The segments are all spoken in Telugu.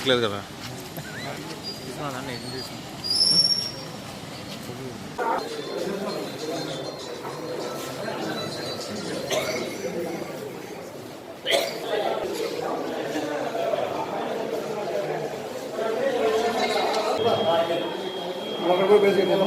ఇవ్వట్లేదు కదా తీసుకున్నాను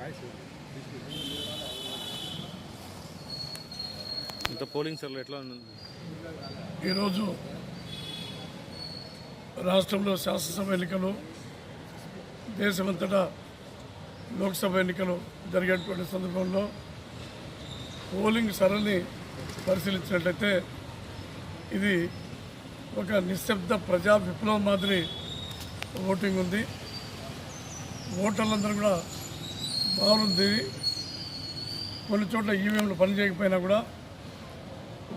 ఇంత పోలింగ్ సెల్ ఎట్లా ఉంది? ఈరోజు రాష్ట్రంలో శాసనసభ ఎన్నికలు దేశమంతటా లోక్సభ ఎన్నికలు జరిగేటువంటి సందర్భంలో పోలింగ్ సరళిని పరిశీలించినట్లయితే ఇది ఒక నిశ్శబ్ద ప్రజా విప్లవం మాదిరి ఓటింగ్ ఉంది. ఓటర్లందరూ కూడా బాగుంది కొన్ని చోట్ల ఈవీఎంలు పనిచేయకపోయినా కూడా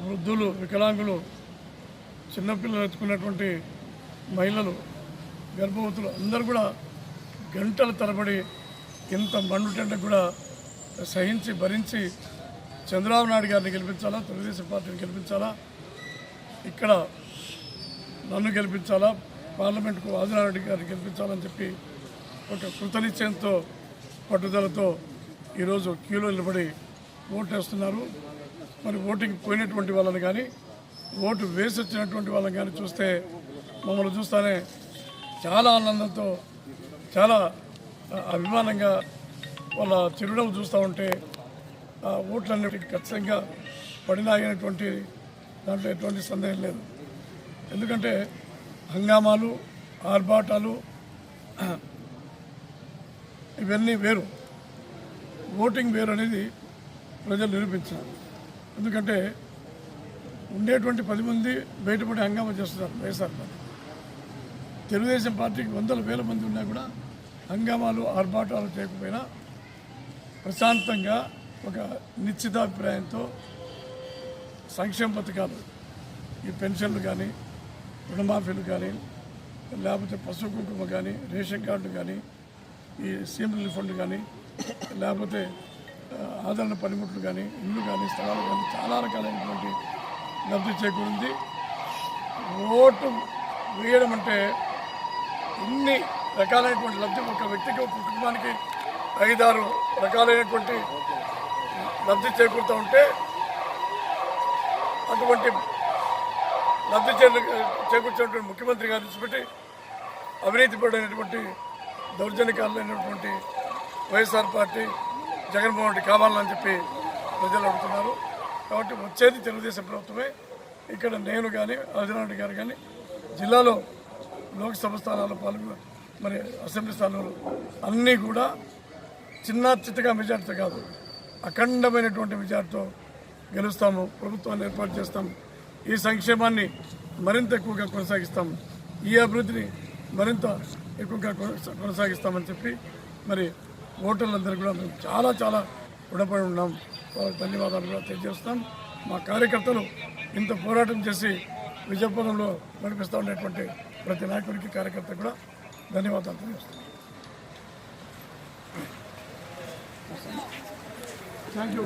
వృద్ధులు వికలాంగులు చిన్నపిల్లలు ఎత్తుకున్నటువంటి మహిళలు గర్భవతులు అందరూ కూడా గంటల తరబడి ఇంత మండుటంటే కూడా సహించి భరించి చంద్రబాబు నాయుడు గారిని గెలిపించాలా తెలుగుదేశం పార్టీని గెలిపించాలా ఇక్కడ నన్ను గెలిపించాలా పార్లమెంట్కు ఆదినారెడ్డి గారిని గెలిపించాలని చెప్పి ఒక కృతనిశ్చయంతో పట్టుదలతో ఈరోజు క్యూలో నిలబడి ఓటేస్తున్నారు. మరి ఓటింగ్ పోయినటువంటి వాళ్ళని కానీ ఓటు వేసి వచ్చినటువంటి వాళ్ళని కానీ చూస్తే మమ్మల్ని చూస్తానే చాలా ఆనందంతో చాలా అభిమానంగా వాళ్ళ చిరునవ్వు చూస్తూ ఉంటే ఆ ఓట్లన్నిటికీ ఖచ్చితంగా పడినాగినటువంటి దాంట్లో ఎటువంటి సందేహం లేదు. ఎందుకంటే హంగామాలు ఆర్భాటాలు ఇవన్నీ వేరు. ఓటింగ్ వేరు అనేది ప్రజలు నిరూపించారు. ఎందుకంటే ఉండేటువంటి పది మంది బయటపడి హంగామా చేస్తున్నారు వైఎస్ఆర్ పార్టీ. తెలుగుదేశం పార్టీకి వందల వేల మంది ఉన్నా కూడా హంగామాలు ఆర్భాటాలు చేయకపోయినా ప్రశాంతంగా ఒక నిశ్చితాభిప్రాయంతో సంక్షేమ పథకాలు ఈ పెన్షన్లు కానీ రుణమాఫీలు కానీ లేకపోతే పశు కుటుంబం కానీ రేషన్ కార్డులు కానీ ఈ సీఎం రిలీఫ్ ఫండ్ కానీ లేకపోతే ఆదరణ పనిముట్లు కానీ ఇల్లు కానీ స్థలాలు కానీ చాలా రకాలైనటువంటి లబ్ధి చేకూరింది. ఓటు వేయడం అంటే ఇన్ని రకాలైనటువంటి లబ్ధి ఒక వ్యక్తికి ఒక కుటుంబానికి ఐదారు రకాలైనటువంటి లబ్ధి చేకూరుతూ ఉంటే అటువంటి లబ్ధి చేకూ చేకూర్చినటువంటి ముఖ్యమంత్రి గారు విడిచిపెట్టి అవినీతి పడినటువంటి దౌర్జన్యకారులైనటువంటి వైఎస్ఆర్ పార్టీ జగన్మోహన్ రెడ్డి కావాలని చెప్పి ప్రజలు అడుగుతున్నారు. కాబట్టి వచ్చేది తెలుగుదేశం ప్రభుత్వమే. ఇక్కడ నేను కానీ ఆదినారెడ్డి గారు కానీ జిల్లాలో లోక్సభ స్థానాల్లో పాల్గొ మరి అసెంబ్లీ స్థానాలు అన్నీ కూడా చిన్న చిత్తగా మెజార్టీతో కాదు. అఖండమైనటువంటి మెజార్టీతో గెలుస్తాము ప్రభుత్వాన్ని ఏర్పాటు చేస్తాము. ఈ సంక్షేమాన్ని మరింత ఎక్కువగా కొనసాగిస్తాము. ఈ అభివృద్ధిని మరింత ఎక్కువగా కొనసా- కొనసాగిస్తామని చెప్పి మరి ఓటర్లందరూ కూడా మేము చాలా చాలా రుణపడి ఉన్నాం. వాళ్ళకి ధన్యవాదాలు కూడా తెలియజేస్తాం మా కార్యకర్తలు ఇంత పోరాటం చేసి విజయపురంలో నడిపిస్తూ ఉండేటువంటి ప్రతి నాయకుడికి కార్యకర్త కూడా ధన్యవాదాలు తెలియజేస్తాం థ్యాంక్ యూ